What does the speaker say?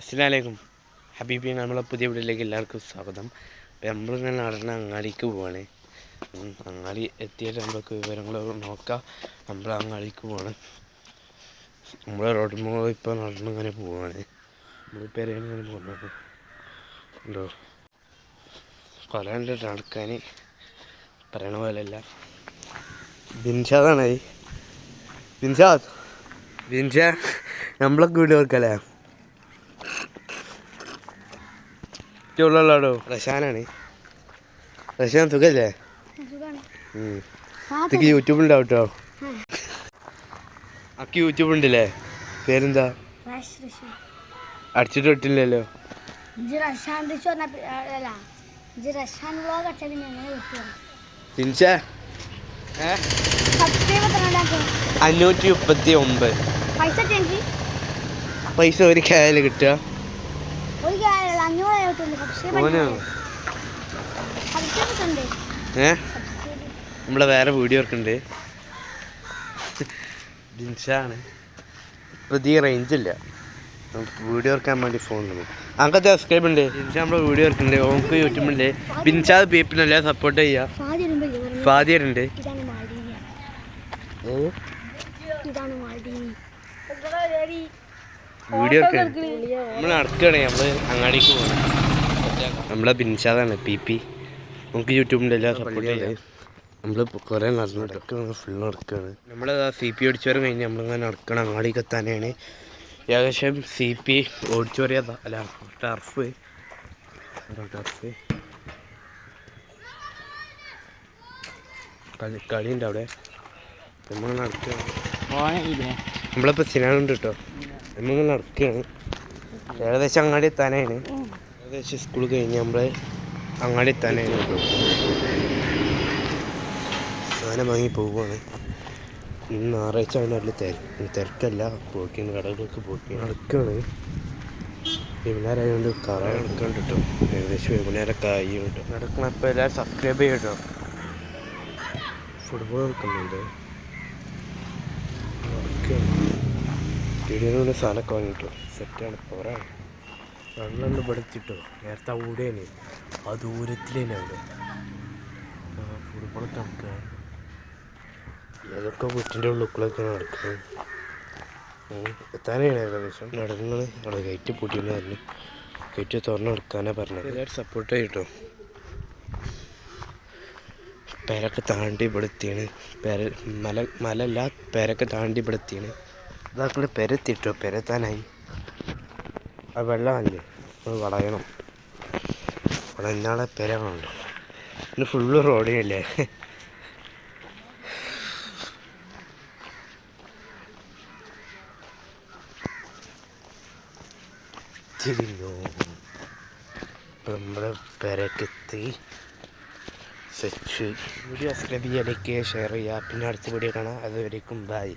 അസ്സലാമലൈക്കും. ഹബീബി നമ്മളെ പുതിയ വീട്ടിലേക്ക് എല്ലാവർക്കും സ്വാഗതം. അപ്പം നമ്മളിങ്ങനെ നടന്ന അങ്ങാടിക്ക് പോവാണ്. അങ്ങാടി എത്തിയിട്ട് നമ്മൾക്ക് വിവരങ്ങൾ നോക്കാം. നമ്മൾ അങ്ങാടിക്ക് പോവാണ്. നമ്മളെ റോഡ് മോ ഇപ്പോൾ നടന്ന് ഇങ്ങനെ പോവാണ് നമ്മൾ പെരയാണ് ഇങ്ങനെ പോകുന്നത്? ഉണ്ടോ കൊലണ്ട് നടക്കാൻ പറയണ പോലെയല്ല. ബിൻഷാദാണ് ബിൻഷാദ്? ബിൻഷ നമ്മളൊക്കെ വീട് വെക്കല്ലേ ഉള്ളോ റഷാനാണ് റഷാൻ സുഖല്ലേ. ഇതൊക്കെ യൂട്യൂബ് ഉണ്ടാവും കേട്ടോ അക്ക് യൂട്യൂബ് ഉണ്ടല്ലേ പേരെന്താ അടിച്ചിട്ട് ഇട്ടില്ലല്ലോ അഞ്ഞൂറ്റി മുപ്പത്തി ഒമ്പത് പൈസ ഒരു കായൽ കിട്ടുക. ഏ? നമ്മളെ വേറെ വീഡിയോ ഇറക്കുന്നുണ്ട് ജിൻഷാണ്. ഇപ്പം ഈ റേഞ്ച് ഇല്ല. വീഡിയോ ഇറക്കാൻ വേണ്ടി ഫോണിൽ അങ്ങനത്തെ സബ്സ്ക്രൈബ് ഉണ്ട് ജിൻഷ നമ്മളെ വീഡിയോ ഇറക്കുന്നുണ്ട് ഓർക്ക് യൂട്യൂബ് ഉണ്ട് ബിൻഷാദ് പീപ്പിളിനെല്ലാം സപ്പോർട്ട് ചെയ്യുക ഫാദിയറുണ്ട് വീഡിയോ ഒക്കെ നമ്മൾ നടക്കുകയാണ് നമ്മൾ അങ്ങാടിക്ക് പോകണം നമ്മളെ ബിൻഷാദാണ് പി പി. നമുക്ക് യൂട്യൂബിന്റെ എല്ലാ സപ്പോർട്ട് ചെയ്യാം. നമ്മൾ കുറേ നടന്നു നടക്കുകയാണ് ഫുൾ നടക്കുകയാണ് നമ്മൾ സി പി ഓടിച്ചോറും കഴിഞ്ഞ് നമ്മളിങ്ങനെ നടക്കണം അങ്ങാടിക്ക് എത്താനാണ്. ഏകദേശം സി പി ഓടിച്ചോറിയ അല്ല ടർഫ്. ടർഫ്. കളി കളിയുണ്ട് അവിടെ. നമ്മൾ നടക്കുകയാണ് നമ്മളിപ്പോൾ സിനാനുണ്ട് കേട്ടോ നമ്മൾ നടക്കുകയാണ് ഏകദേശം അങ്ങാടി എത്താനാണ് ഏകദേശം സ്കൂൾ കഴിഞ്ഞ് നമ്മൾ അങ്ങാടി എത്താനാണ് സാധനം വാങ്ങി പോവുകയാണ്. ഇന്ന് ഞായറാഴ്ച ആണ് അതിൽ തിരക്ക് തിരക്കല്ല. പോക്കിയാണ് കടകളൊക്കെ പോക്കി. നടക്കാണ്. വൈകുന്നേരമായതുകൊണ്ട് കറ നടക്കുന്നുണ്ട് കേട്ടോ ഏകദേശം വൈകുന്നേരമൊക്കെ ആയി കിട്ടും നടക്കണം ഇപ്പോൾ എല്ലാവരും സബ്സ്ക്രൈബ് ഫുട്ബോൾ കേട്ടോ ഫുട്ബോൾ കളിക്കുന്നുണ്ട് സ്റ്റേഡിയമിൽ സാധനമൊക്കെ വാങ്ങിട്ടോ സെറ്റാണ് പോരാണ് വെള്ളം ഇവിടെ നേരത്തെ ഓടിയാണ് ആ ദൂരത്തിലേനെ അവിടെ. ഫുട്ബോളൊക്കെ നടക്കുക ഏതൊക്കെ വീട്ടിന്റെ ഉള്ളിലൊക്കെ നടക്കുന്നത് എത്താനാണ് ഏകദേശം? നടന്നത് അവിടെ പൂട്ടിയിരുന്നു ഗേറ്റ് തുറന്നു നടക്കാനാണ് പറഞ്ഞത്. എല്ലാവരും സപ്പോർട്ട് ചെയ്യട്ടോ പേരൊക്കെ താണ്ടി ഇവിടെ എത്തിയാണ്. പേര മല മലല്ല പേരൊക്കെ താണ്ടി ഇവിടെ എത്തിയാണ്. ഇതാക്കൾ പെരത്തിട്ടോ? പെരത്താനായി. ആ വെള്ളമല്ലേ? അത് വളയണം. വളഞ്ഞാളെ പെരണുണ്ട് പിന്നെ ഫുള്ള് റോഡിനല്ലേ തിരിഞ്ഞു? നമ്മുടെ പെരക്കെത്തി സെച്ച് വീഡിയോ സബ്സ്ക്രൈബ് ലൈക്ക് ഷെയർ ചെയ്യുക പിന്നെ അടുത്ത വീഡിയോ കാണാം. അതുവരേക്കും ബൈ